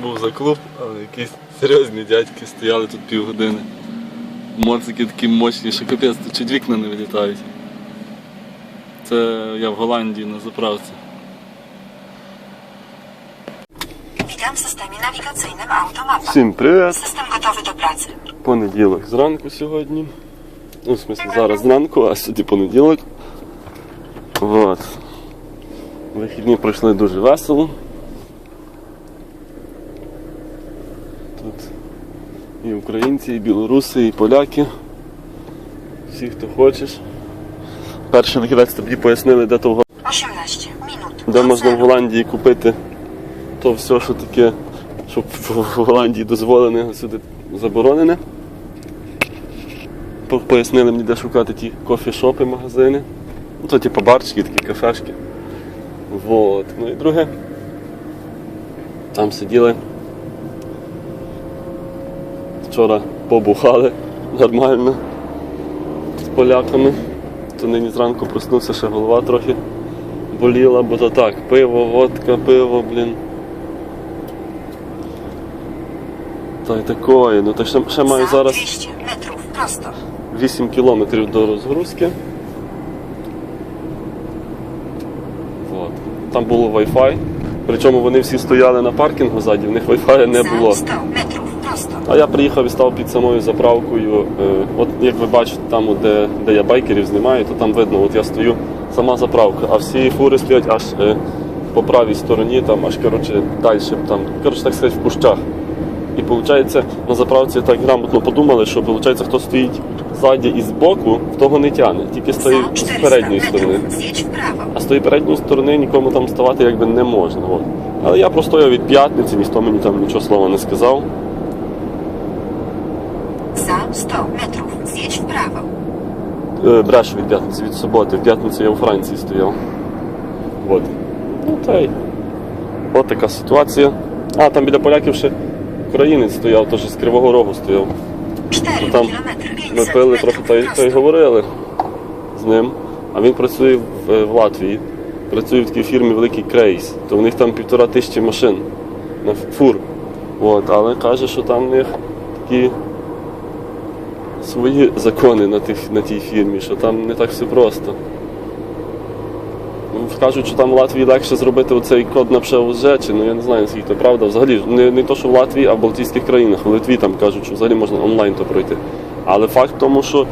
то був за клуб, але якісь серйозні дядьки стояли тут півгодини. Моцики такі мощні, що капець, тут чуть вікна не вилітають. Це я в Голландії на заправці. Witam w systemie nawigacyjnym Automapa. Всім привіт! System gotowy do pracy. Понеділок зранку сьогодні. Ну, в смысле, зараз зранку, а сьогодні понеділок. Вот. Вихідні пройшли дуже весело. Тут і українці, і білоруси, і поляки. Всі, хто хочеш. Перший накінець тобі пояснили, де то в 18 minut. де можна в. Голландії купити то все, що таке, що в в Голландії дозволене, а сюди заборонене. Пояснили мені, де шукати ті кофішопи, магазини. Ну, то типу барчики, такі кафешки. Вот. Ну і друге. Там сиділи. Вчора побухали нормально з поляками. То нині зранку проснувся, ще голова трохи боліла, бо то так, пиво, водка, пиво, блін. Та й такое. Ну так ще, ще маю зараз 200 metrów prosto. 8 кілометрів до розгрузки. Вот. Там було Wi-Fi. Причому вони всі стояли на паркінгу ззаді, в них Wi-Fi не було. 100 metrów prosto. А я приїхав і став під самою заправкою. Е, От як ви бачите, там, де, де я байкерів знімаю, то там видно, от я стою, сама заправка, а всі фури стоять аж е, по правій стороні, там аж коротше, далі, там, коротше, так сказати, в кущах. І виходить, на заправці так грамотно подумали, що виходить, хто стоїть ззаді і збоку, в того не тягне, тільки стоїть з передньої сторони. А з тої передньої сторони нікому там ставати якби не можна. От. Але я простояв від п'ятниці, ніхто мені там нічого слова не сказав. Za 100 metrów zjedź w prawo. Е, Брешу від п'ятниці, від суботи. В п'ятницю я у Франції стояв. От. Ну та й. От така ситуація. А, там біля поляків ще українець стояв, теж з Кривого Рогу стояв. 4 Ну, там Ми пили трохи та й, та й говорили з ним. А він працює в, е, в Латвії. Працює в такій фірмі Великий Крейс. То в них там півтора тисячі машин на фур. От, але каже, що там в них такі свої закони на, тих, на тій фірмі, що там не так все просто. Ну, Кажуть, що там в Латвії легше зробити оцей код на ПШОЗ, чи ну я не знаю, наскільки це правда. Взагалі не, не то, що в Латвії, а в Балтійських країнах. У Литві там кажуть, що взагалі можна онлайн то пройти. Але факт в тому, що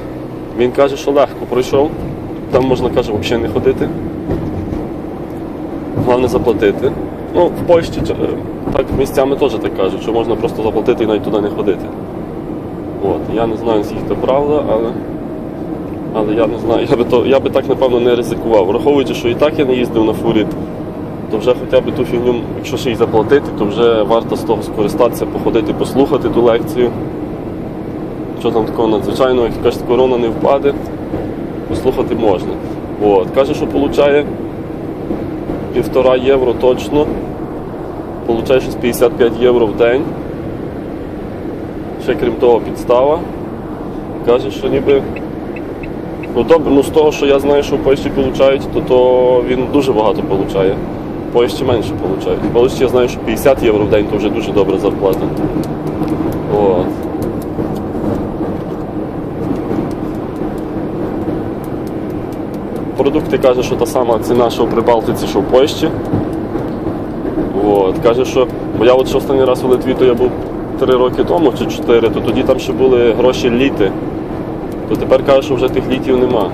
він каже, що легко пройшов. Там можна, каже, взагалі не ходити. Головне заплатити. Ну, в Польщі е, так місцями теж так кажуть, що можна просто заплатити і навіть туди не ходити. От. Я не знаю, скільки це правда, але. Але я не знаю, я би, то, я би так напевно не ризикував. Враховуючи, що і так я не їздив на фурі, то вже хоча б ту фігню, якщо ще й заплатити, то вже варто з того скористатися, походити, послухати ту лекцію. Що там такого надзвичайного, як кажуть, корона не впаде, послухати можна. От. Каже, що получає півтора євро точно. Получає щось 55 євро в день. Ще крім того, підстава. Каже, що ніби. Ну добре, ну з того, що я знаю, що в Польщі получають, то, то він дуже багато получає. В Польщі менше получають. В Польщі я знаю, що 50 євро в день то вже дуже добра зарплата. От. Продукти каже, що та сама ціна, що в Прибалтиці, що в Польщі. От. Каже, що, бо я от що останній раз у Литві, то я був 3 роки тому чи 4, то тоді там ще були гроші літи. То тепер каже, що вже тих літів нема.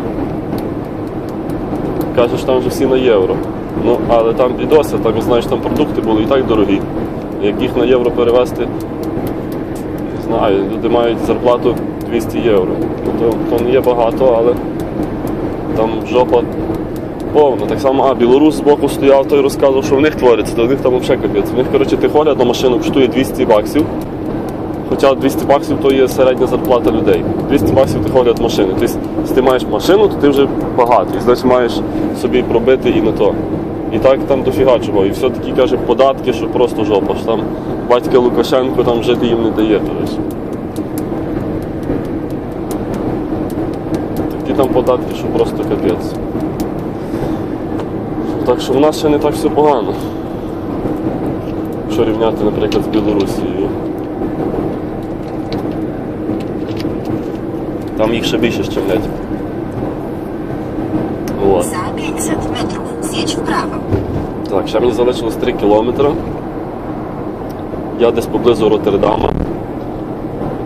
Каже, що там вже всі на євро. Ну, але там бідося, там, знаєш, там продукти були і так дорогі. Як їх на євро перевести, не знаю, люди мають зарплату 200 євро. Ну, то, то не є багато, але там жопа повна. Так само, а білорус збоку стояв, той розказував, що в них твориться, то в них там взагалі капець. В них, коротше, ти ходять на машину коштує 200 баксів. Хоча 200 баксів то є середня зарплата людей. 200 баксів ти ходять машини. Тобто, якщо ти маєш машину, то ти вже багатий. Значить маєш собі пробити і на то. І так там дофіга чого. І все таки каже податки, що просто жопа. Що там батька Лукашенко там жити їм не дає. Коротше. Такі там податки, що просто капець. Так що в нас ще не так все погано. якщо рівняти, наприклад, з Білорусією. Там їх ще більше щемлять. От. Za 500 metrów zjedź w prawo. Так, ще мені залишилось 3 кілометри. Я десь поблизу Роттердама.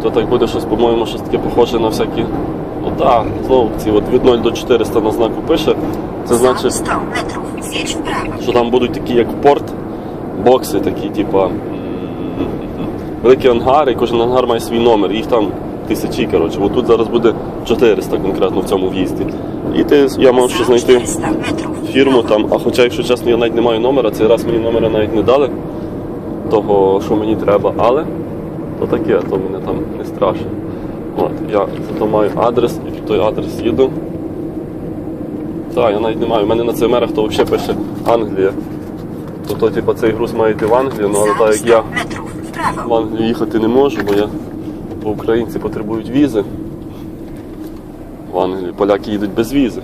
То так буде щось, по-моєму, щось таке похоже на всякі. Ну так, знову ці от від 0 до 400 на знаку пише. Це значить, 100 metrów zjedź w prawo. що там будуть такі, як порт, бокси такі, типа великі ангари, кожен ангар має свій номер, їх там тисячі, коротше. От тут зараз буде 400 конкретно в цьому в'їзді. І ти, я мав ще знайти 400 metrów w фірму там, а хоча, якщо чесно, я навіть не маю номера, цей раз мені номера навіть не дали того, що мені треба, але то таке, то мене там не страшно. От, я зато маю адрес і під той адрес їду. Так, я навіть не маю. У мене на ЦМРах то взагалі пише Англія. Тобто, типу, цей груз має йти в Англію, ну але так як я в Англію їхати не можу, бо я бо українці потребують візи. В Англію поляки їдуть без візи.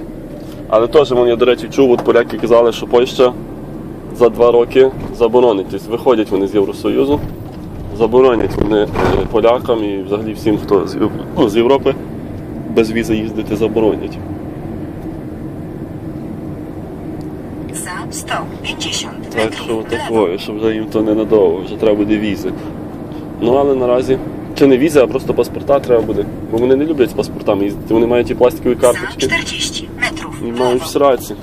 Але теж вон, я, до речі, чув, от поляки казали, що Польща за два роки заборонить. Тобто виходять вони з Євросоюзу, заборонять вони е, полякам і взагалі всім, хто з, ну, з Європи без візи їздити заборонять. Za 150 Так що такое, що вже їм то не надовго, вже треба буде візи. Ну але наразі чи не візи, а просто паспорта треба буде. Бо вони не люблять з паспортами їздити. Вони мають ті пластикові карточки 40 metrów і мають в сраці.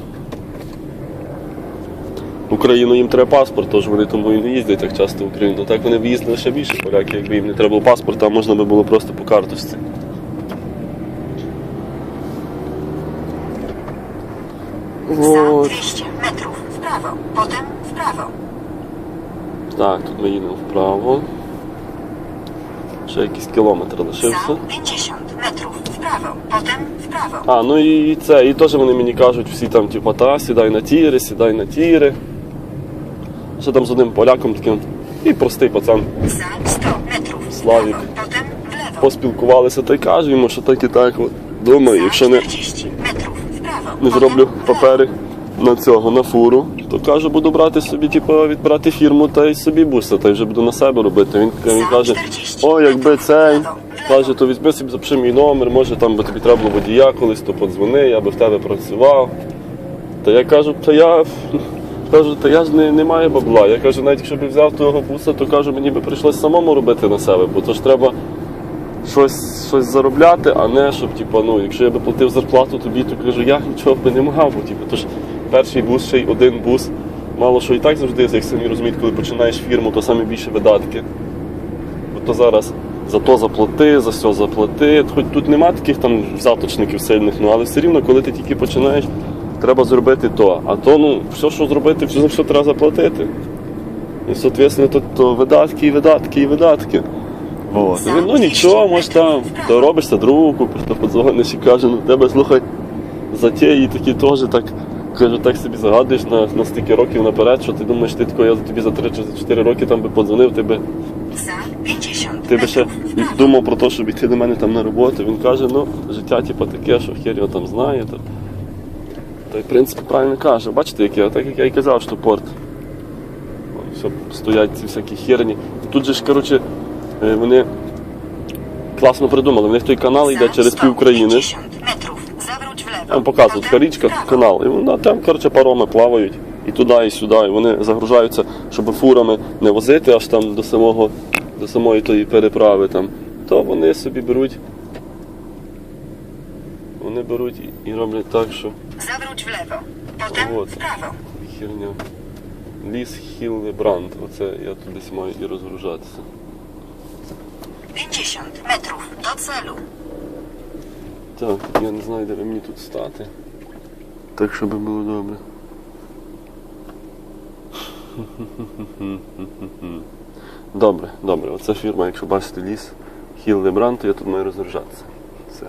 Україну їм треба паспорт, тож вони тому і не їздять так часто в Україну. Так вони б їздили ще більше поляки, якби їм не треба було паспорта, а можна би було просто по карточці. От. 200 metrów w prawo. Potem w. Так, тут ми їдемо вправо. Ще якийсь кілометр лишився. Za 50 metrów w prawo. Potem w prawo. А, ну і це, і теж вони мені кажуть, всі там, типу, та, сідай на тіри, сідай на тіри. Ще там з одним поляком таким. І простий пацан Za 100 metrów w Славік. Potem w поспілкувалися та й кажу йому, що так і так. От, думаю, якщо не, 40 metrów w не зроблю папери на цього, на фуру, то кажу, буду брати собі, типу, відбрати фірму та й собі буса, та й вже буду на себе робити. Він, він каже, о, якби цей. Каже, то візьми собі запиши мій номер, може там би тобі треба було водія колись, то подзвони, я би в тебе працював. Та я кажу, та я кажу, та я ж не, не маю бабла. Я кажу, навіть якщо б взяв того буса, то кажу, мені би прийшлось самому робити на себе, бо то ж треба щось, щось заробляти, а не щоб, типу, ну, якщо я би платив зарплату тобі, то кажу, я нічого би не мав, бо типу, то ж перший бус, ще й один бус. Мало що і так завжди, як самі розуміють, коли починаєш фірму, то саме більше видатки. Бо то зараз за то заплати, за все заплати. Хоч тут нема таких там взяточників сильних, ну але все рівно, коли ти тільки починаєш, треба зробити то. А то, ну, все, що зробити, все за все треба заплатити. І, соответственно, то, то видатки, і видатки, і видатки. Вот. І він, ну нічого, може там, то робишся другу купиш, то подзвониш і каже, ну тебе слухай, затії такі теж так. Кажу, так собі загадуєш на, на стільки років наперед, що ти думаєш, ти тако, я тобі за 3 чи за 4 роки там би подзвонив, ти би ти би ще думав про те, щоб йти до мене там на роботу. Він каже, ну, життя типу, таке, що хер його там знає. То... Та й в принципі правильно каже. Бачите, як я, так як я і казав, що порт. Вон, Все, стоять ці всякі херні. Тут же ж, коротше, е, вони класно придумали. В них той канал йде через пів країни. 150 metrów. Zawróć w lewo. Там показують така річка, канал. І вона там, коротше, пароми плавають і туди, і сюди. І вони загружаються, щоб фурами не возити аж там до самого, до самої тої переправи там. То вони собі беруть. Вони беруть і- роблять так, що lewo. Potem Вот. w херня. Ліс Хілли Бранд. Оце я тут десь маю і розгружатися. 50 metrów do celu. Так, я не знаю, де мені тут стати. Так, щоб було добре. Добре, добре. Оце фірма, якщо бачите ліс Хіл Лебран, то я тут маю розгружатися. Все.